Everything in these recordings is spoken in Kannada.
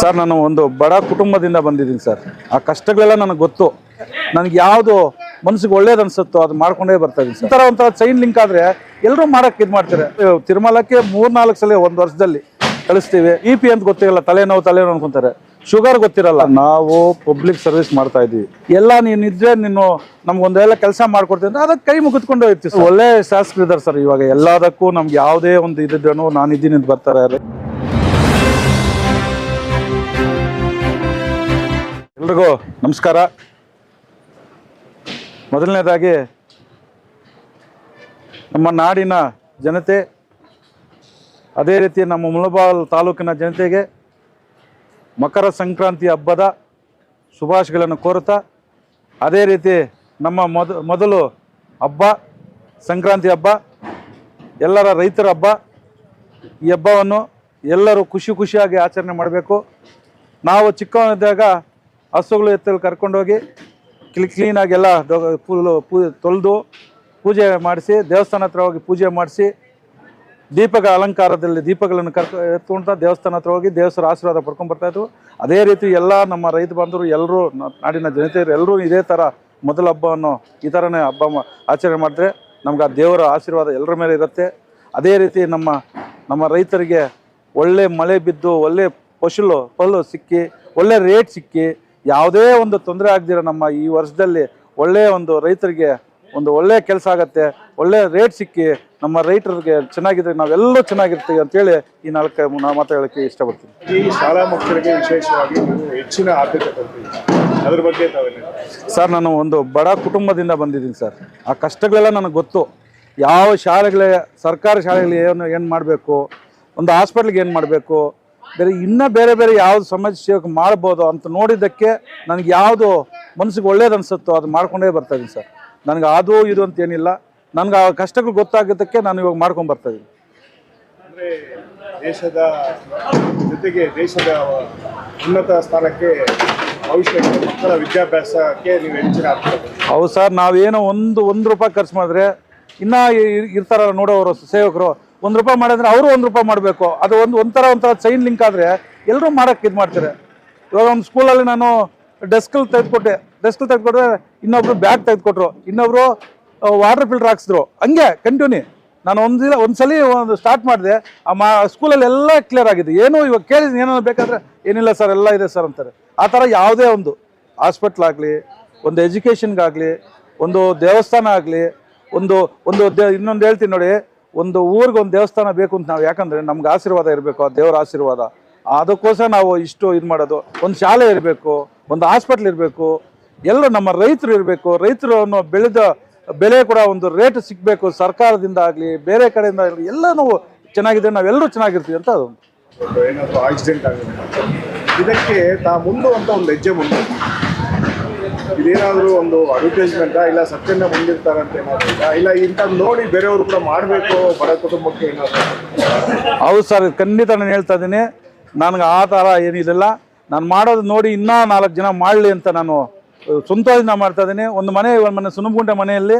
ಸರ್, ನಾನು ಒಂದು ಬಡ ಕುಟುಂಬದಿಂದ ಬಂದಿದ್ದೀನಿ ಸರ್. ಆ ಕಷ್ಟಗಳೆಲ್ಲ ನನಗೆ ಗೊತ್ತು. ನನಗೆ ಯಾವುದು ಮನಸ್ಸಿಗೆ ಒಳ್ಳೇದು ಅನ್ಸುತ್ತೋ ಅದು ಮಾಡ್ಕೊಂಡೇ ಬರ್ತಾ ಇದ್ದೀನಿ ಸರ್. ಒಂಥರ ಚೈನ್ ಲಿಂಕ್ ಆದರೆ ಎಲ್ಲರೂ ಮಾಡೋಕ್ಕೆ ಇದು ಮಾಡ್ತಾರೆ. ತಿರುಮಲಕ್ಕೆ ಮೂರ್ನಾಲ್ಕು ಸಲ ಒಂದು ವರ್ಷದಲ್ಲಿ ಕಳಿಸ್ತೀವಿ. ಇ ಪಿ ಅಂತ ಗೊತ್ತಿರಲ್ಲ, ತಲೆನೋವು ತಲೆನೋವು ಅನ್ಕೊಂತಾರೆ. ಶುಗರ್ ಗೊತ್ತಿರಲ್ಲ. ನಾವು ಪಬ್ಲಿಕ್ ಸರ್ವಿಸ್ ಮಾಡ್ತಾ ಇದೀವಿ. ಎಲ್ಲ ನೀನು ಇದ್ರೆ ನೀನು ನಮ್ಗೊಂದೆಲ್ಲ ಕೆಲಸ ಮಾಡ್ಕೊಡ್ತೀನಿ ಅಂದ್ರೆ ಅದಕ್ಕೆ ಕೈ ಮುಗಿದ್ಕೊಂಡು ಸರ್. ಒಳ್ಳೆ ಶಾಸಕರು ಇದ್ದಾರೆ ಸರ್ ಇವಾಗ. ಎಲ್ಲದಕ್ಕೂ ನಮ್ಗೆ ಯಾವುದೇ ಒಂದು ಇದ್ರೂ ನಾನು ಇದ್ದೀನಿ ಅಂತ ಬರ್ತಾರೆ. ಎಲ್ರಿಗೂ ನಮಸ್ಕಾರ. ಮೊದಲನೇದಾಗಿ ನಮ್ಮ ನಾಡಿನ ಜನತೆ, ಅದೇ ರೀತಿ ನಮ್ಮ ಮುಳಬಾಲ್ ತಾಲೂಕಿನ ಜನತೆಗೆ ಮಕರ ಸಂಕ್ರಾಂತಿ ಹಬ್ಬದ ಶುಭಾಶಯಗಳನ್ನು ಕೋರುತ್ತಾ, ಅದೇ ರೀತಿ ನಮ್ಮ ಮೊದ, ಮೊದಲು ಹಬ್ಬ, ಸಂಕ್ರಾಂತಿ ಹಬ್ಬ, ಎಲ್ಲರ ರೈತರ ಹಬ್ಬ, ಈ ಹಬ್ಬವನ್ನು ಎಲ್ಲರೂ ಖುಷಿ ಖುಷಿಯಾಗಿ ಆಚರಣೆ ಮಾಡಬೇಕು. ನಾವು ಚಿಕ್ಕವನಿದ್ದಾಗ ಹಸುಗಳು ಎತ್ತಲು ಕರ್ಕೊಂಡೋಗಿ ಕ್ಲಿ ಕ್ಲೀನಾಗಿ ಎಲ್ಲ ಫುಲ್ಲು ಪೂ ತೊಳೆದು ಪೂಜೆ ಮಾಡಿಸಿ, ದೇವಸ್ಥಾನ ಹತ್ರ ಹೋಗಿ ಪೂಜೆ ಮಾಡಿಸಿ, ದೀಪಗಳ ಅಲಂಕಾರದಲ್ಲಿ ದೀಪಗಳನ್ನು ಕರ್ಕೊ ಎತ್ಕೊಂತ ದೇವಸ್ಥಾನ ಹತ್ರ ಹೋಗಿ ದೇವಸ್ಥರ ಆಶೀರ್ವಾದ ಪಡ್ಕೊಂಡು ಬರ್ತಾ ಇದ್ವು. ಅದೇ ರೀತಿ ಎಲ್ಲ ನಮ್ಮ ರೈತ ಬಂದರು ಎಲ್ಲರೂ ನಾಡಿನ ಜನತೆಯರು ಎಲ್ಲರೂ ಇದೇ ಥರ ಮೊದಲ ಹಬ್ಬವನ್ನು ಈ ಥರನೇ ಹಬ್ಬ ಆಚರಣೆ ಮಾಡಿದ್ರೆ ನಮ್ಗೆ ಆ ದೇವರ ಆಶೀರ್ವಾದ ಎಲ್ಲರ ಮೇಲೆ ಇರುತ್ತೆ. ಅದೇ ರೀತಿ ನಮ್ಮ ನಮ್ಮ ರೈತರಿಗೆ ಒಳ್ಳೆ ಮಳೆ ಬಿದ್ದು, ಒಳ್ಳೆ ಫಸಲು ಪಲ್ಲು ಸಿಕ್ಕಿ, ಒಳ್ಳೆ ರೇಟ್ ಸಿಕ್ಕಿ ಯಾವುದೇ ಒಂದು ತೊಂದರೆ ಆಗದಿರೋ ನಮ್ಮ ಈ ವರ್ಷದಲ್ಲಿ ಒಳ್ಳೆಯ ಒಂದು ರೈತರಿಗೆ ಒಂದು ಒಳ್ಳೆಯ ಕೆಲಸ ಆಗತ್ತೆ ಒಳ್ಳೆಯ ರೇಟ್ ಸಿಕ್ಕಿ ನಮ್ಮ ರೈತರಿಗೆ ಚೆನ್ನಾಗಿದ್ರೆ ನಾವೆಲ್ಲರೂ ಚೆನ್ನಾಗಿರ್ತೀವಿ ಅಂತೇಳಿ ಈ ನಾಲ್ಕು ನಾವು ಮಾತಾಡೋಕ್ಕೆ ಇಷ್ಟಪಡ್ತೀನಿ. ಈ ಶಾಲಾ ಮಕ್ಕಳಿಗೆ ವಿಶೇಷವಾಗಿ ಹೆಚ್ಚಿನ ಆದ್ಯತೆ ಅದ್ರ ಬಗ್ಗೆ ಸರ್ ನಾನು ಒಂದು ಬಡ ಕುಟುಂಬದಿಂದ ಬಂದಿದ್ದೀನಿ ಸರ್. ಆ ಕಷ್ಟಗಳೆಲ್ಲ ನನಗೆ ಗೊತ್ತು. ಯಾವ ಶಾಲೆಗಳೇ ಸರ್ಕಾರಿ ಶಾಲೆಗಳಿಗೆ ಏನು ಏನು ಮಾಡಬೇಕು ಒಂದು ಹಾಸ್ಪಿಟ್ಲಿಗೆ ಏನು ಮಾಡಬೇಕು ಬೇರೆ ಇನ್ನೂ ಬೇರೆ ಬೇರೆ ಯಾವುದು ಸಮಾಜ ಸೇವಕ ಮಾಡ್ಬೋದು ಅಂತ ನೋಡಿದ್ದಕ್ಕೆ ನನಗೆ ಯಾವುದು ಮನಸ್ಸಿಗೆ ಒಳ್ಳೇದು ಅನಿಸುತ್ತೋ ಅದು ಮಾಡ್ಕೊಂಡೇ ಬರ್ತಾ ಇದ್ದೀನಿ ಸರ್. ನನಗೆ ಅದು ಇದು ಅಂತ ಏನಿಲ್ಲ. ನನಗೆ ಆ ಕಷ್ಟಗಳು ಗೊತ್ತಾಗೋದಕ್ಕೆ ನಾನು ಇವಾಗ ಮಾಡ್ಕೊಂಡು ಬರ್ತಾ ಇದ್ದೀನಿ ದೇಶದ ಜೊತೆಗೆ ದೇಶದ ಉನ್ನತ ಸ್ಥಾನಕ್ಕೆ ಭವಿಷ್ಯಕ್ಕೆ ಮಕ್ಕಳ ವಿದ್ಯಾಭ್ಯಾಸಕ್ಕೆ ನೀವು ಹೆಚ್ಚಿನ ಹೌದು ಸರ್ ನಾವೇನೋ ಒಂದು ಒಂದು ರೂಪಾಯಿ ಖರ್ಚು ಮಾಡಿದ್ರೆ ಇನ್ನೂ ಇರ್ತಾರಲ್ಲ ನೋಡೋರು ಸೇವಕರು ಒಂದು ರೂಪಾಯಿ ಮಾಡಿದ್ರೆ ಅವರು ಒಂದು ರೂಪಾಯಿ ಮಾಡಬೇಕು. ಅದು ಒಂದು ಒಂಥರ ಒಂಥರ ಚೈನ್ ಲಿಂಕ್ ಆದರೆ ಎಲ್ಲರೂ ಮಾಡೋಕ್ಕೆ ಇದು ಮಾಡ್ತಾರೆ. ಇವಾಗ ಒಂದು ಸ್ಕೂಲಲ್ಲಿ ನಾನು ಡೆಸ್ಕಲ್ಲಿ ತೆಗೆದುಕೊಟ್ಟೆ. ಡೆಸ್ಕಲ್ಲಿ ತೆಗೆದುಕೊಟ್ರೆ ಇನ್ನೊಬ್ರು ಬ್ಯಾಗ್ ತೆಗೆದುಕೊಟ್ರು. ಇನ್ನೊಬ್ರು ವಾಟರ್ ಫಿಲ್ಟರ್ ಹಾಕ್ಸಿದ್ರು. ಹಂಗೆ ಕಂಟಿನ್ಯೂ ನಾನು ಒಂದಿಲ್ಲ ಒಂದ್ಸಲಿ ಒಂದು ಸ್ಟಾರ್ಟ್ ಮಾಡಿದೆ. ಆ ಮಾ ಸ್ಕೂಲಲ್ಲಿ ಎಲ್ಲ ಕ್ಲಿಯರ್ ಆಗಿದೆ. ಏನು ಇವಾಗ ಕೇಳಿದ್ದೀನಿ ಏನೋ ಬೇಕಾದ್ರೆ, ಏನಿಲ್ಲ ಸರ್ ಎಲ್ಲ ಇದೆ ಸರ್ ಅಂತಾರೆ. ಆ ಥರ ಯಾವುದೇ ಒಂದು ಹಾಸ್ಪಿಟ್ಲ್ ಆಗಲಿ, ಒಂದು ಎಜುಕೇಷನ್ಗಾಗಲಿ ಒಂದು ದೇವಸ್ಥಾನ ಆಗಲಿ, ಒಂದು ಒಂದು ಇನ್ನೊಂದು ಹೇಳ್ತೀನಿ ನೋಡಿ. ಒಂದು ಊರಿಗೆ ಒಂದು ದೇವಸ್ಥಾನ ಬೇಕು ಅಂತ ನಾವು ಯಾಕಂದರೆ ನಮ್ಗೆ ಆಶೀರ್ವಾದ ಇರಬೇಕು, ಆ ದೇವರ ಆಶೀರ್ವಾದ. ಅದಕ್ಕೋಸ್ಕರ ನಾವು ಇಷ್ಟು ಇದು ಮಾಡೋದು. ಒಂದು ಶಾಲೆ ಇರಬೇಕು, ಒಂದು ಹಾಸ್ಪಿಟ್ಲ್ ಇರಬೇಕು ಎಲ್ಲರೂ ನಮ್ಮ ರೈತರು ಇರಬೇಕು. ರೈತರು ಅನ್ನೋ ಬೆಳೆದ ಬೆಲೆ ಕೂಡ ಒಂದು ರೇಟ್ ಸಿಗಬೇಕು. ಸರ್ಕಾರದಿಂದ ಆಗಲಿ, ಬೇರೆ ಕಡೆಯಿಂದ ಆಗಲಿ ಎಲ್ಲನೂ ಚೆನ್ನಾಗಿದೆ, ನಾವೆಲ್ಲರೂ ಚೆನ್ನಾಗಿರ್ತೀವಿ ಅಂತ ಅದು. ಏನಾದರೂ ಆಕ್ಸಿಡೆಂಟ್ ಆಗುತ್ತೆ ಇದಕ್ಕೆ ತಾ ಮುಂದು ಅಂತ ಒಂದು ಹೆಜ್ಜೆ ಮುಂದೆ. ಇದೇನಾದರೂ ಒಂದು ಅಡ್ವರ್ಟೈಸ್ಮೆಂಟಾ ಇಲ್ಲ ಸತ್ಯನ ಮುಂದಿರ್ತಾರಂತ ಇಲ್ಲ ಇಂಥ ನೋಡಿ ಬೇರೆಯವರು ಕೂಡ ಮಾಡಬೇಕು ಬಡ ಕುಟುಂಬಕ್ಕೆ ಹೌದು ಸರ್ ಖಂಡಿತ ನಾನು ಹೇಳ್ತಾ ಇದ್ದೀನಿ. ನನಗೆ ಆ ಥರ ಏನಿಲ್ಲ ನಾನು ಮಾಡೋದು ನೋಡಿ ಇನ್ನೂ ನಾಲ್ಕು ಜನ ಮಾಡಲಿ ಅಂತ ನಾನು ಸ್ವಂತವಾಗಿ ಸ್ವಂತದಿಂದ ಮಾಡ್ತಾ ಇದ್ದೀನಿ. ಒಂದು ಮನೆ ಒಂದು ಮನೆ ಸುನಗುಂಟೆ ಮನೆಯಲ್ಲಿ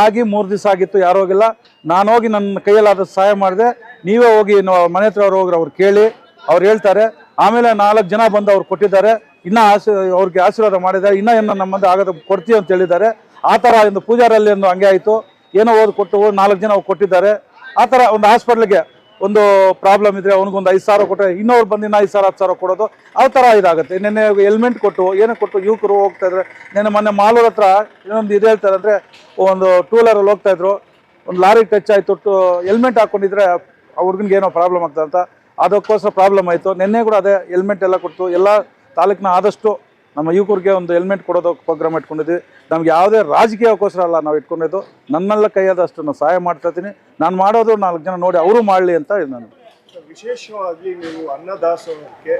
ಆಗಿ ಮೂರು ದಿವಸ ಆಗಿತ್ತು, ಯಾರು ಹೋಗಿಲ್ಲ. ನಾನು ಹೋಗಿ ನನ್ನ ಕೈಯಲ್ಲಾದ ಸಹಾಯ ಮಾಡಿದೆ. ನೀವೇ ಹೋಗಿ ಮನೆ ಹತ್ರ ಅವ್ರು ಹೋಗ್ರಿ, ಅವ್ರು ಕೇಳಿ, ಅವ್ರು ಹೇಳ್ತಾರೆ. ಆಮೇಲೆ ನಾಲ್ಕು ಜನ ಬಂದು ಅವ್ರು ಕೊಟ್ಟಿದ್ದಾರೆ. ಇನ್ನೂ ಆಶೀ, ಅವ್ರಿಗೆ ಆಶೀರ್ವಾದ ಮಾಡಿದ್ದಾರೆ. ಇನ್ನೂ ಏನೋ ನಮ್ಮಂದು ಆಗೋದು ಕೊಡ್ತೀವಿ ಅಂತ ಹೇಳಿದ್ದಾರೆ. ಆ ಥರ ಒಂದು ಪೂಜಾರಲ್ಲಿ ಒಂದು ಹಂಗೆ ಆಯಿತು. ಏನೋ ಓದಿ ಕೊಟ್ಟು ನಾಲ್ಕು ಜನ ಅವ್ರು ಕೊಟ್ಟಿದ್ದಾರೆ. ಆ ಥರ ಒಂದು ಹಾಸ್ಪಿಟ್ಲಿಗೆ ಒಂದು ಪ್ರಾಬ್ಲಮ್ ಇದ್ರೆ ಅವ್ನಿಗೊಂದು ಐದು ಸಾವಿರ ಕೊಟ್ಟರೆ ಇನ್ನೊಬ್ರು ಬಂದು ಐದು ಸಾವಿರ, ಹತ್ತು ಸಾವಿರ ಕೊಡೋದು. ಆ ಥರ ಇದಾಗುತ್ತೆ. ನಿನ್ನೆ ಹೆಲ್ಮೆಟ್ ಕೊಟ್ಟು, ಏನೋ ಕೊಟ್ಟು ಯುವಕರು ಹೋಗ್ತಾ ಇದ್ರೆ. ನಿನ್ನೆ ಮೊನ್ನೆ ಮಾಲೂರ್ ಹತ್ರ ಇನ್ನೊಂದು ಇದು ಹೇಳ್ತಾರೆ ಅಂದರೆ ಒಂದು ಟೂ ವೀಲರಲ್ಲಿ ಹೋಗ್ತಾ ಇದ್ರು. ಒಂದು ಲಾರಿ ಟಚ್ ಆಯಿತು. ಟು ಹೆಲ್ಮೆಟ್ ಹಾಕೊಂಡಿದ್ರೆ ಆ ಏನೋ ಪ್ರಾಬ್ಲಮ್ ಆಗ್ತದೆ ಅಂತ ಅದಕ್ಕೋಸ್ಕರ ಪ್ರಾಬ್ಲಮ್ ಆಯಿತು. ನಿನ್ನೆ ಕೂಡ ಅದೇ ಹೆಲ್ಮೆಟ್ ಎಲ್ಲ ಕೊಟ್ಟು ಎಲ್ಲ ತಾಲೂಕಿನ ಆದಷ್ಟು ನಮ್ಮ ಯುವಕರಿಗೆ ಒಂದು ಹೆಲ್ಮೆಟ್ ಕೊಡೋದು ಪ್ರೋಗ್ರಾಮ್ ಇಟ್ಕೊಂಡಿದ್ವಿ ನಮ್ಗೆ ಯಾವುದೇ ರಾಜಕೀಯಕ್ಕೋಸ್ಕರ ಅಲ್ಲ ನಾವು ಇಟ್ಕೊಂಡಿದ್ದು. ನನ್ನೆಲ್ಲ ಕೈಯಾದಷ್ಟು ನಾನು ಸಹಾಯ ಮಾಡ್ತಾ ಇದ್ದೀನಿ. ನಾನು ಮಾಡೋದು ನಾಲ್ಕು ಜನ ನೋಡಿ ಅವರು ಮಾಡಲಿ ಅಂತ ನಾನು. ವಿಶೇಷವಾಗಿ ನೀವು ಅನ್ನದಾಸೋಹಕ್ಕೆ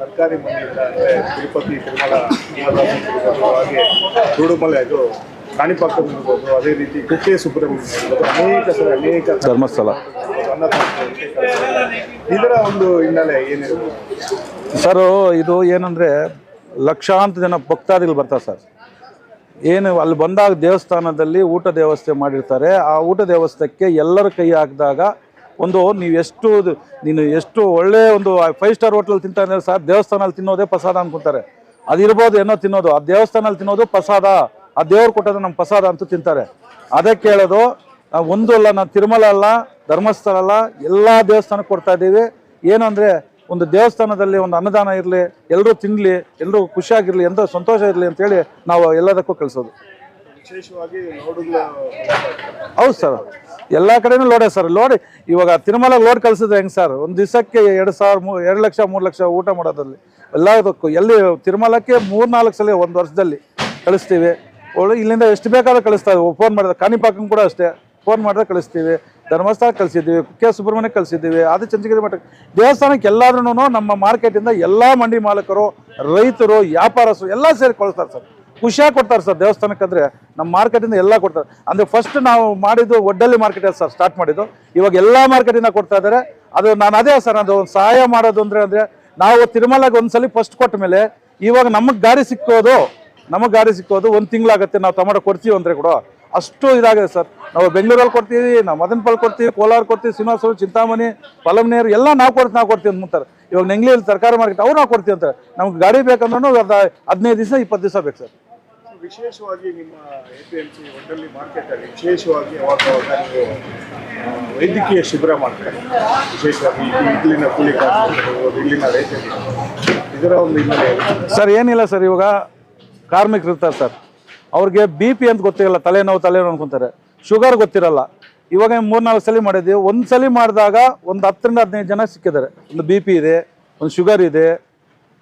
ಸರ್ಕಾರಿ ಮನೆಯಿಂದ ಅಂದರೆ ತಿರುಪತಿ ತಿರುಮಲ ಹಾಗೆ ಗೂಡುಮಲೆ ಅದು ಕಾಣಿಪಾಕ ಇರ್ಬೋದು ಅದೇ ರೀತಿ ಕುಕ್ಕೆ ಸುಬ್ರಹ್ಮಣ್ಯ ಇರ್ಬೋದು ಅನೇಕ ಸಲ ಅನೇಕ ಧರ್ಮಸ್ಥಳ. ಅನ್ನದಾಸೋಹಕ್ಕೆ ಇದರ ಒಂದು ಹಿನ್ನೆಲೆ ಏನಿರ್ಬೋದು ಸರ್, ಇದು ಏನಂದರೆ ಲಕ್ಷಾಂತರ ಜನ ಭಕ್ತಾದಿಗಳು ಬರ್ತಾರೆ ಸರ್. ಏನು, ಅಲ್ಲಿ ಬಂದಾಗ ದೇವಸ್ಥಾನದಲ್ಲಿ ಊಟ ವ್ಯವಸ್ಥೆ ಮಾಡಿರ್ತಾರೆ. ಆ ಊಟ ವ್ಯವಸ್ಥೆಗೆ ಎಲ್ಲರ ಕೈ ಹಾಕಿದಾಗ ಒಂದು, ನೀವು ಎಷ್ಟು, ನೀನು ಎಷ್ಟು ಒಳ್ಳೆ ಒಂದು ಫೈವ್ ಸ್ಟಾರ್ ಹೋಟ್ಲಲ್ಲಿ ತಿಂತಾನೆ ಸರ್, ದೇವಸ್ಥಾನದಲ್ಲಿ ತಿನ್ನೋದೇ ಪ್ರಸಾದ ಅನ್ಕೊಂತಾರೆ. ಅದಿರ್ಬೋದು ಏನೋ ತಿನ್ನೋದು, ಆ ದೇವಸ್ಥಾನದಲ್ಲಿ ತಿನ್ನೋದು ಪ್ರಸಾದ, ಆ ದೇವ್ರು ಕೊಟ್ಟದ್ದು ನಮ್ಮ ಪ್ರಸಾದ ಅಂತ ತಿಂತಾರೆ. ಅದಕ್ಕೆ ಹೇಳೋದು ಒಂದು ಅಲ್ಲ ನಾನು ತಿರುಮಲ ಅಲ್ಲ, ಧರ್ಮಸ್ಥಳ ಅಲ್ಲ, ಎಲ್ಲ ದೇವಸ್ಥಾನಕ್ಕೆ ಕೊಡ್ತಾ ಇದ್ದೀವಿ. ಏನು ಒಂದು ದೇವಸ್ಥಾನದಲ್ಲಿ ಒಂದು ಅನ್ನದಾನ ಇರಲಿ ಎಲ್ಲರೂ ತಿನ್ನಲಿ ಎಲ್ಲರೂ ಖುಷಿಯಾಗಿರಲಿ ಎಂತ ಸಂತೋಷ ಇರಲಿ ಅಂತೇಳಿ ನಾವು ಎಲ್ಲದಕ್ಕೂ ಕಳಿಸೋದು. ವಿಶೇಷವಾಗಿ ಹೌದು ಸರ್. ಎಲ್ಲ ಕಡೆನೂ ಲೋಡೇ ಸರ್. ಲೋಡ್ ಇವಾಗ ತಿರುಮಲ ಲೋಡ್ ಕಳ್ಸಿದ್ರೆ ಹೆಂಗೆ ಸರ್? ಒಂದು ದಿವಸಕ್ಕೆ ಎರಡು ಸಾವಿರ ಮೂ ಎರಡು ಲಕ್ಷ ಮೂರು ಲಕ್ಷ ಊಟ ಮಾಡೋದ್ರಲ್ಲಿ. ಎಲ್ಲದಕ್ಕೂ ಎಲ್ಲಿ ತಿರುಮಲಕ್ಕೆ ಮೂರು ನಾಲ್ಕು ಸಲ ಒಂದು ವರ್ಷದಲ್ಲಿ ಕಳಿಸ್ತೀವಿ. ಒಳ್ಳೆ ಇಲ್ಲಿಂದ ಎಷ್ಟು ಬೇಕಾದ್ರೂ ಕಳಿಸ್ತಾ ಫೋನ್ ಮಾಡಿದ್ರೆ ಕಾಣಿಪಾಕಂಗೆ ಕೂಡ ಅಷ್ಟೇ. ಫೋನ್ ಮಾಡಿದ್ರೆ ಕಳಿಸ್ತೀವಿ. ಧರ್ಮಸ್ಥಳ ಕಲಿಸಿದ್ದೀವಿ ಕುಕ್ಕೆ ಸುಬ್ರಹ್ಮಣ್ಯ ಕಲಿಸಿದ್ದೀವಿ ಅದು ಚಂದ್ರಗಿರಿ ಮಠಕ್ಕೆ ದೇವಸ್ಥಾನಕ್ಕೆ ಎಲ್ಲಾದ್ರೂ ನಮ್ಮ ಮಾರ್ಕೆಟಿಂದ ಎಲ್ಲ ಮಂಡಿ ಮಾಲಕರು, ರೈತರು, ವ್ಯಾಪಾರಸ್ಥರು ಎಲ್ಲ ಸೇರಿ ಸರ್. ಖುಷಿಯಾಗಿ ಕೊಡ್ತಾರೆ ಸರ್ ದೇವಸ್ಥಾನಕ್ಕೆ ಅಂದರೆ ನಮ್ಮ ಮಾರ್ಕೆಟಿಂದ ಎಲ್ಲ ಕೊಡ್ತಾರೆ. ಅಂದರೆ ಫಸ್ಟ್ ನಾವು ಮಾಡಿದ್ದು ಒಡ್ಡಲ್ಲಿ ಮಾರ್ಕೆಟ್ ಸರ್ ಸ್ಟಾರ್ಟ್ ಮಾಡಿದ್ದು. ಇವಾಗ ಎಲ್ಲ ಮಾರ್ಕೆಟಿಂದ ಕೊಡ್ತಾ ಇದ್ದಾರೆ. ಅದು ನಾನು ಅದೇ ಸರ್, ಅದು ಒಂದು ಸಹಾಯ ಮಾಡೋದು ಅಂದರೆ ಅಂದರೆ ನಾವು ತಿರುಮಲಾಗ ಒಂದ್ಸಲಿ ಫಸ್ಟ್ ಕೊಟ್ಟ ಮೇಲೆ ಇವಾಗ ನಮಗೆ ಗಾಡಿ ಸಿಕ್ಕೋದು, ನಮಗೆ ಗಾಡಿ ಸಿಕ್ಕೋದು, ಒಂದು ತಿಂಗಳಾಗತ್ತೆ ನಾವು ಟೊಮಾಟೊ ಕೊಡ್ತೀವಿ ಅಂದರೆ ಕೂಡ ಅಷ್ಟು ಇದಾಗಿದೆ ಸರ್. ನಾವು ಬೆಂಗಳೂರಲ್ಲಿ ಕೊಡ್ತೀವಿ ನಾವು ಮದನಪಲ್ಲಿ ಕೊಡ್ತೀವಿ ಕೋಲಾರ ಕೊಡ್ತೀವಿ ಶ್ರೀನಿವಾಸರು ಚಿಂತಾಮಣಿ ಪಲಮ್ನೇರು ಎಲ್ಲ ನಾವು ಕೊಡ್ತೀವಿ ನಾವು ಕೊಡ್ತೀವಿ ಅಂತಾರೆ. ಇವಾಗ ನೆಂಗ್ಲಿಯಲ್ಲಿ ಸರ್ಕಾರ ಮಾರ್ಕೆಟ್ ಅವ್ರು ನಾವು ಕೊಡ್ತೀವಿ ಅಂತಾರೆ. ನಮ್ಗೆ ಗಾಡಿ ಬೇಕಂದ್ರೂ ಅದ ಹದಿನೈದು ದಿವಸ ಇಪ್ಪತ್ತು ದಿವಸ ಬೇಕು ಸರ್. ವಿಶೇಷವಾಗಿ ನಿಮ್ಮ ಎ ಪಿ ಎಂ ಸಿ ಒಡ್ಡಲ್ಲಿ ಮಾರ್ಕೆಟಲ್ಲಿ ವಿಶೇಷವಾಗಿ ಅವಾಗ ವೈದ್ಯಕೀಯ ಶಿಬಿರ ಮಾಡ್ತಾರೆ. ವಿಶೇಷವಾಗಿ ಇಲ್ಲಿನ ಕೂಲಿ ಇಲ್ಲಿನ ರೈತರಿಗೆ. ಇದರ ಒಂದು ಹಿನ್ನೆಲೆ. ಸರ್ ಏನಿಲ್ಲ ಸರ್ ಇವಾಗ ಕಾರ್ಮಿಕರು ಇರ್ತಾರೆ ಸರ್. ಅವ್ರಿಗೆ ಬಿ ಪಿ ಅಂತ ಗೊತ್ತಿರಲ್ಲ, ತಲೆನೋವು ತಲೆನೋವು ಅನ್ಕೊಂತಾರೆ. ಶುಗರ್ ಗೊತ್ತಿರಲ್ಲ. ಇವಾಗ ಮೂರ್ನಾಲ್ಕು ಸಲ ಮಾಡಿದ್ದೀವಿ. ಒಂದು ಸಲ ಮಾಡಿದಾಗ ಒಂದು ಹತ್ತರಿಂದ ಹದಿನೈದು ಜನ ಸಿಕ್ಕಿದ್ದಾರೆ. ಒಂದು ಬಿ ಪಿ ಇದೆ, ಒಂದು ಶುಗರ್ ಇದೆ,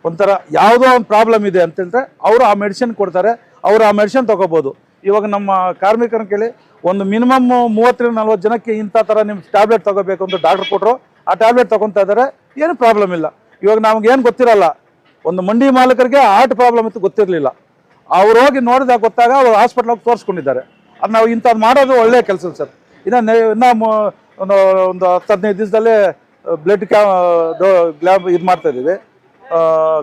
ಒಂಥರ ಯಾವುದೋ ಒಂದು ಪ್ರಾಬ್ಲಮ್ ಇದೆ ಅಂತ ಹೇಳಿದ್ರೆ ಅವರು ಆ ಮೆಡಿಸಿನ್ ಕೊಡ್ತಾರೆ, ಅವರು ಆ ಮೆಡಿಸಿನ್ ತೊಗೋಬೋದು. ಇವಾಗ ನಮ್ಮ ಕಾರ್ಮಿಕರನ್ನ ಕೇಳಿ, ಒಂದು ಮಿನಿಮಮ್ ಮೂವತ್ತರಿಂದ ನಲ್ವತ್ತು ಜನಕ್ಕೆ ಇಂಥ ಥರ ನಿಮ್ಮ ಟ್ಯಾಬ್ಲೆಟ್ ತೊಗೋಬೇಕು ಅಂತ ಡಾಕ್ಟರ್ ಕೊಟ್ಟರು ಆ ಟ್ಯಾಬ್ಲೆಟ್ ತೊಗೊತಾ ಇದ್ದಾರೆ, ಏನು ಪ್ರಾಬ್ಲಮ್ ಇಲ್ಲ. ಇವಾಗ ನಮಗೇನು ಗೊತ್ತಿರಲ್ಲ, ಒಂದು ಮಂಡಿ ಮಾಲೀಕರಿಗೆ ಹಾರ್ಟ್ ಪ್ರಾಬ್ಲಮ್ ಇತ್ತು, ಗೊತ್ತಿರಲಿಲ್ಲ. ಅವ್ರು ಹೋಗಿ ನೋಡಿದಾಗ ಗೊತ್ತಾಗ ಅವ್ರು ಹಾಸ್ಪಿಟ್ಲ್ ಹೋಗಿ ತೋರಿಸ್ಕೊಂಡಿದ್ದಾರೆ. ಅದು ನಾವು ಇಂಥದ್ದು ಮಾಡೋದು ಒಳ್ಳೆಯ ಕೆಲಸ ಸರ್. ಇನ್ನು ಇನ್ನು ಒಂದು ಒಂದು ಹತ್ತು ಹದಿನೈದು ದಿವಸದಲ್ಲೇ ಬ್ಲಡ್ ಕ್ಯಾ ಗ್ಲ್ಯಾಬ್ ಇದು ಮಾಡ್ತಾ ಇದ್ದೀವಿ.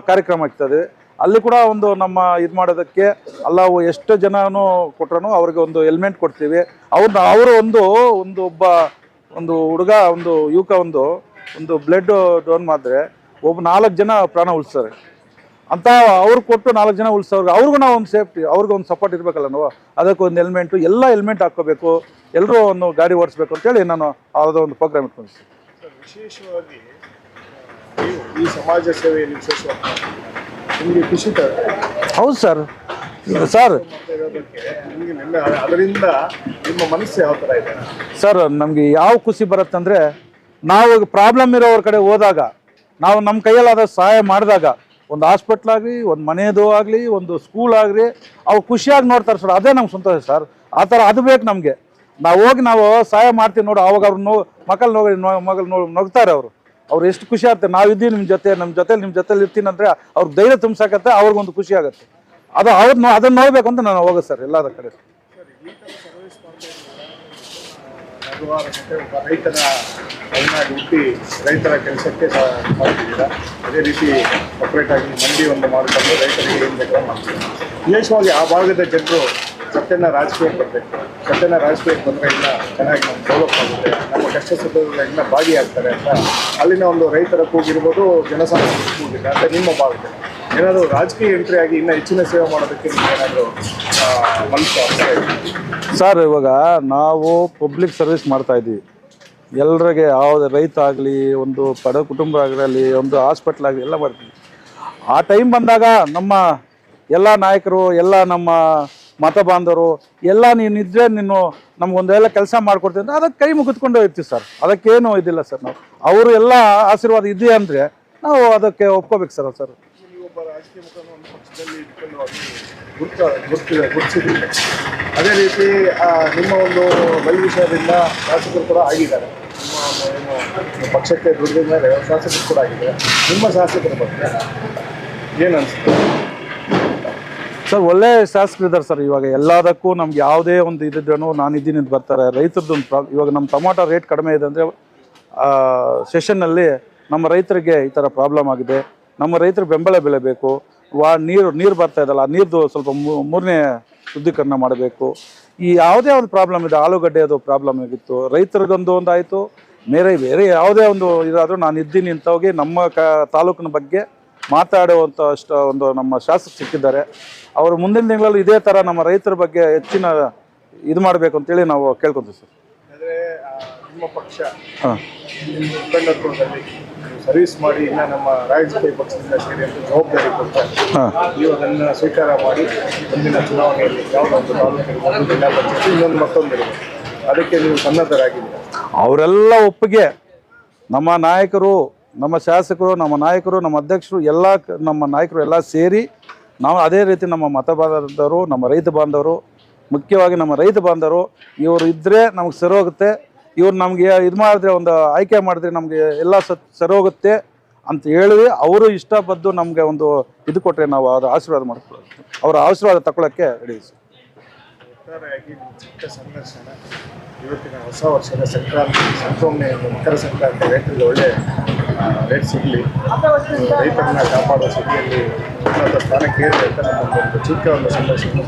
ಕಾರ್ಯಕ್ರಮ ಇದೀವಿ ಅಲ್ಲಿ ಕೂಡ ಒಂದು ನಮ್ಮ ಇದು ಮಾಡೋದಕ್ಕೆ ಅಲ್ಲ ಎಷ್ಟು ಜನನೂ ಕೊಟ್ರೂ ಅವ್ರಿಗೆ ಒಂದು ಹೆಲ್ಮೆಟ್ ಕೊಡ್ತೀವಿ. ಅವ್ರನ್ನ ಅವರು ಒಂದು ಒಂದು ಒಬ್ಬ, ಒಂದು ಹುಡುಗ, ಒಂದು ಯುವಕ ಒಂದು ಒಂದು ಬ್ಲಡ್ ಡೋನ್ ಮಾಡಿದ್ರೆ ಒಬ್ಬ ನಾಲ್ಕು ಜನ ಪ್ರಾಣ ಉಳಿಸ್ತಾರೆ ಅಂತ ಅವ್ರು ಕೊಟ್ಟು ನಾಲ್ಕು ಜನ ಉಳಿಸೋರ್ಗೆ ಅವ್ರಿಗೂ ನಾವು ಒಂದು ಸೇಫ್ಟಿ ಅವ್ರಿಗೂ ಒಂದು ಸಪೋರ್ಟ್ ಇರಬೇಕಲ್ಲ ನಾವು. ಅದಕ್ಕೆ ಒಂದು ಹೆಲ್ಮೆಂಟು ಎಲ್ಲ ಹೆಲ್ಮೆಟ್ ಹಾಕ್ಕೋಬೇಕು. ಎಲ್ಲರೂ ಒಂದು ಗಾಡಿ ಓಡಿಸ್ಬೇಕು ಅಂತೇಳಿ ನಾನು ಅದೊಂದು ಒಂದು ಪ್ರೋಗ್ರಾಮ್ ಇಟ್ಕೊಂಡು ಸರ್, ವಿಶೇಷವಾಗಿ ಈ ಸಮಾಜ ಸೇವೆಯಲ್ಲಿ ನಿಮಗೆ ಖುಷಿ ಹೌದು ಸರ್. ಸರ್. ಅದರಿಂದ ನಿಮ್ಮ ಮನಸ್ಸು ಯಾವ ಥರ ಇದೆ? ಸರ್ ನಮಗೆ ಯಾವ ಖುಷಿ ಬರುತ್ತಂದರೆ ನಾವು ಪ್ರಾಬ್ಲಮ್ ಇರೋವ್ರ ಕಡೆ ಹೋದಾಗ ನಾವು ನಮ್ಮ ಕೈಯಲ್ಲಾದ ಸಹಾಯ ಮಾಡಿದಾಗ ಒಂದು ಹಾಸ್ಪಿಟ್ಲ್ ಆಗಲಿ, ಒಂದು ಮನೆಯದು ಆಗಲಿ, ಒಂದು ಸ್ಕೂಲ್ ಆಗಲಿ ಅವ್ರು ಖುಷಿಯಾಗಿ ನೋಡ್ತಾರೆ ಸರ್. ಅದೇ ನಮ್ಗೆ ಸಂತೋಷ ಸರ್. ಆ ಥರ ಅದು ಬೇಕು ನಮಗೆ. ನಾವು ಹೋಗಿ ನಾವು ಸಹಾಯ ಮಾಡ್ತೀವಿ ನೋಡು, ಅವಾಗ ಅವ್ರು ನೋ, ಮಕ್ಕಳು ನೋಡಿ ಮಗಳು ನೋ, ನಗ್ತಾರೆ ಅವರು. ಅವ್ರು ಎಷ್ಟು ಖುಷಿ ಆಗುತ್ತೆ ನಾವು ಇದ್ದೀವಿ ನಿಮ್ಮ ಜೊತೆ ನಮ್ಮ ಜೊತೆ ನಿಮ್ಮ ಜೊತೆಲಿ ಇರ್ತೀನಿ ಅಂದರೆ ಅವ್ರಿಗೆ ಧೈರ್ಯ ತುಂಬಿಸಕತ್ತೆ, ಅವ್ರಿಗೊಂದು ಖುಷಿ ಆಗುತ್ತೆ. ಅದು ಅವ್ರು ನೋ ಅದನ್ನು ನೋಡಬೇಕು ಅಂತ ನಾನು ಹೋಗೋದು ಸರ್ ಎಲ್ಲದ ಕಡೆ. ಮೈನಾಡಿ ಹುಟ್ಟಿ ರೈತರ ಕೆಲಸಕ್ಕೆ ಮಾಡ್ತಿದ್ದೀರಾ? ಅದೇ ರೀತಿ ಸಪ್ರೇಟ್ ಆಗಿ ಮಂಡಿ ಒಂದು ಮಾಡಿಕೊಂಡು ರೈತರಿಗೆ ಏನು ಬೇಕಾದ್ರೂ ಮಾಡ್ತೀವಿ. ವಿಶೇಷವಾಗಿ ಆ ಭಾಗದ ಜನರು ಸತ್ಯನ ರಾಜಕೀಯಕ್ಕೆ ಬರಬೇಕು. ಸತ್ಯನ ರಾಜಕೀಯಕ್ಕೆ ಬಂದರೆ ಇನ್ನ ಚೆನ್ನಾಗಿ ನಮ್ಗೆ ಡೆವಲಪ್ ಆಗುತ್ತೆ. ನಮ್ಮ ಕಷ್ಟ ಸುಖದಲ್ಲಿ ಇನ್ನ ಭಾಗಿಯಾಗ್ತಾರೆ ಅಂತ ಅಲ್ಲಿನ ಒಂದು ರೈತರ ಕೂಗಿರ್ಬೋದು, ಜನಸಾಮಾನ್ಯರ ಕೂಗಿದೆ ಅಂದರೆ ನಿಮ್ಮ ಭಾಗದಲ್ಲಿ ಏನಾದರೂ ರಾಜಕೀಯ ಎಂಟ್ರಿ ಆಗಿ ಇನ್ನೂ ಹೆಚ್ಚಿನ ಸೇವೆ ಮಾಡೋದಕ್ಕೆ ಏನಾದರೂ ಮನಸ್ಸು ಸರ್, ಇವಾಗ ನಾವು ಪಬ್ಲಿಕ್ ಸರ್ವಿಸ್ ಮಾಡ್ತಾ ಇದ್ದೀವಿ. ಎಲ್ಲರಿಗೆ ಯಾವುದೇ ರೈತ ಆಗಲಿ ಒಂದು ಬಡ ಕುಟುಂಬ ಆಗಲಿ, ಒಂದು ಹಾಸ್ಪಿಟ್ಲ್ ಆಗಲಿ ಎಲ್ಲ ಮಾಡ್ತೀವಿ ಆ ಟೈಮ್ ಬಂದಾಗ ನಮ್ಮ ಎಲ್ಲ ನಾಯಕರು, ಎಲ್ಲ ನಮ್ಮ ಮತ ಬಾಂಧವರು, ಎಲ್ಲ ನೀನು ಇದ್ರೆ ನೀನು ನಮ್ಗೊಂದೆಲ್ಲ ಕೆಲಸ ಮಾಡ್ಕೊಡ್ತೀವಿ ಅಂದ್ರೆ ಅದಕ್ಕೆ ಕೈ ಮುಗಿದ್ಕೊಂಡು ಇರ್ತೀವಿ ಸರ್ ಅದಕ್ಕೇನು ಇದಿಲ್ಲ ಸರ್ ನಾವು. ಅವರು ಎಲ್ಲ ಆಶೀರ್ವಾದ ಇದೆ ಅಂದರೆ ನಾವು ಅದಕ್ಕೆ ಒಪ್ಕೋಬೇಕು ಸರ್ ಸರ್ ರಾಜಕೀಯ ಮುಖವನ್ನು ಪಕ್ಷದಲ್ಲಿ ಅದೇ ರೀತಿ ನಿಮ್ಮ ಒಂದು ಬಲಿ ವಿಷಯದಿಂದ ಶಾಸಕರು ಕೂಡ ಆಗಿದ್ದಾರೆ. ನಿಮ್ಮ ಪಕ್ಷಕ್ಕೆ ದುಡಿದ ಮೇಲೆ ಶಾಸಕರು ಕೂಡ ಆಗಿದೆ ನಿಮ್ಮ ಶಾಸಕರ ಬಗ್ಗೆ ಏನು ಅನಿಸುತ್ತೆ? ಸರ್, ಒಳ್ಳೆ ಶಾಸಕರು ಇದ್ದಾರೆ ಸರ್. ಇವಾಗ ಎಲ್ಲದಕ್ಕೂ ನಮ್ಗೆ ಯಾವುದೇ ಒಂದು ಇದ್ದಿದ್ದೇನು ನಾನು ಇದ್ದೀನಿ ಅಂತ ಬರ್ತಾರೆ. ರೈತರದ್ದು ಒಂದು ಪ್ರಾಬ್, ಇವಾಗ ನಮ್ಮ ಟೊಮಾಟೋ ರೇಟ್ ಕಡಿಮೆ ಇದೆ ಅಂದರೆ ಸೆಷನ್ನಲ್ಲಿ ನಮ್ಮ ರೈತರಿಗೆ ಈ ಥರ ಪ್ರಾಬ್ಲಮ್ ಆಗಿದೆ. ನಮ್ಮ ರೈತರು ಬೆಂಬಲ ಬೆಲೆ ಬೇಕು ವಾ ನೀರು ನೀರು ಬರ್ತಾ ಇದಲ್ಲ ಆ ನೀರ್ದು ಸ್ವಲ್ಪ ಮೂರನೇ ಶುದ್ಧೀಕರಣ ಮಾಡಬೇಕು. ಈ ಯಾವುದೇ ಒಂದು ಪ್ರಾಬ್ಲಮ್ ಇದೆ ಆಲೂಗಡ್ಡೆ ಅದು ಪ್ರಾಬ್ಲಮ್ ಆಗಿತ್ತು. ರೈತರಿಗೊಂದು ಒಂದು ಆಯಿತು ಬೇರೆ ಬೇರೆ ಯಾವುದೇ ಒಂದು ಇದಾದರೂ ನಾನು ಇದ್ದೀನಿ ಅಂತ ಹೋಗಿ ನಮ್ಮ ಕ ತಾಲೂಕಿನ ಬಗ್ಗೆ ಮಾತಾಡುವಂಥ ಅಷ್ಟು ಒಂದು ನಮ್ಮ ಶಾಸಕ ಸಿಕ್ಕಿದ್ದಾರೆ. ಅವರು ಮುಂದಿನ ತಿಂಗಳಲ್ಲಿ ಇದೇ ಥರ ನಮ್ಮ ರೈತರ ಬಗ್ಗೆ ಹೆಚ್ಚಿನ ಇದು ಮಾಡಬೇಕು ಅಂತೇಳಿ ನಾವು ಕೇಳ್ಕೊತೀವಿ ಸರ್. ನಿಮ್ಮ ಪಕ್ಷ ಹಾಂ. ಸರ್ವಿಸ್ ಮಾಡಿ ಇನ್ನ ನಮ್ಮ ರಾಜಕೀಯ ಪಕ್ಷದಿಂದ ಸೇರಿ ಅಂತ ಜವಾಬ್ದಾರಿ ಕೊಡ್ತಾರೆ ನೀವು ಅದನ್ನು ಸ್ವೀಕಾರ ಮಾಡಿ ಮುಂದಿನ ಚುನಾವಣೆಯಲ್ಲಿ ಯಾವ್ದೊಂದು ಒಂದು ತಾಲೂಕಿಗೆ ಒಂದು ಜಿಲ್ಲಾ ಪಂಚಾಯತ್ ಇನ್ನೊಂದು ಮತ್ತೊಂದು ಅದಕ್ಕೆ ನೀವು ಸನ್ನದ್ಧರಾಗಿದ್ದೀರಾ. ಅವರೆಲ್ಲ ಒಪ್ಪಿಗೆ. ನಮ್ಮ ನಾಯಕರು ನಮ್ಮ ಶಾಸಕರು ನಮ್ಮ ನಾಯಕರು ನಮ್ಮ ಅಧ್ಯಕ್ಷರು ಎಲ್ಲ ನಮ್ಮ ನಾಯಕರು ಎಲ್ಲ ಸೇರಿ ನಾವು ಅದೇ ರೀತಿ ನಮ್ಮ ಮತ ಬಾಂಧವರು ನಮ್ಮ ರೈತ ಬಾಂಧವರು ಮುಖ್ಯವಾಗಿ ನಮ್ಮ ರೈತ ಬಾಂಧವರು ಇವರು ಇದ್ದರೆ ನಮಗೆ ಸರೋಗುತ್ತೆ ಇವ್ರು ನಮಗೆ ಇದು ಮಾಡಿದ್ರೆ ಒಂದು ಆಯ್ಕೆ ಮಾಡಿದ್ರೆ ನಮಗೆ ಎಲ್ಲ ಸರಿ ಸರೋಗುತ್ತೆ ಅಂತ ಹೇಳಿ ಅವರು ಇಷ್ಟಪದ್ದು ನಮಗೆ ಒಂದು ಇದು ಕೊಟ್ಟರೆ ನಾವು ಅದು ಆಶೀರ್ವಾದ ಮಾಡ್ಕೊಳ್ಳೋದು ಅವರ ಆಶೀರ್ವಾದ ತಗೊಳ್ಳೋಕ್ಕೆ ರೆಡಿ ಸರ್. ಸಂದರ್ಶನ. ಇವತ್ತಿನ ಹೊಸ ವರ್ಷದ ಸಂಕ್ರಾಂತಿ ಸಂಕ್ರಮಣೆ ಮಕರ ಸಂಕ್ರಾಂತಿ, ರೈತರಿಗೆ ಒಳ್ಳೆ ರೇಟ್ ಸಿಗಲಿ. ರೈತರನ್ನ ಕಾಪಾಡುವ ಸ್ಥಿತಿಯಲ್ಲಿ ಉನ್ನತ ಸ್ಥಾನಕ್ಕೆ ಅಂತ ನಮ್ಮ ಒಂದು ಚಿಕ್ಕ ಒಂದು ಸಂದರ್ಶನ.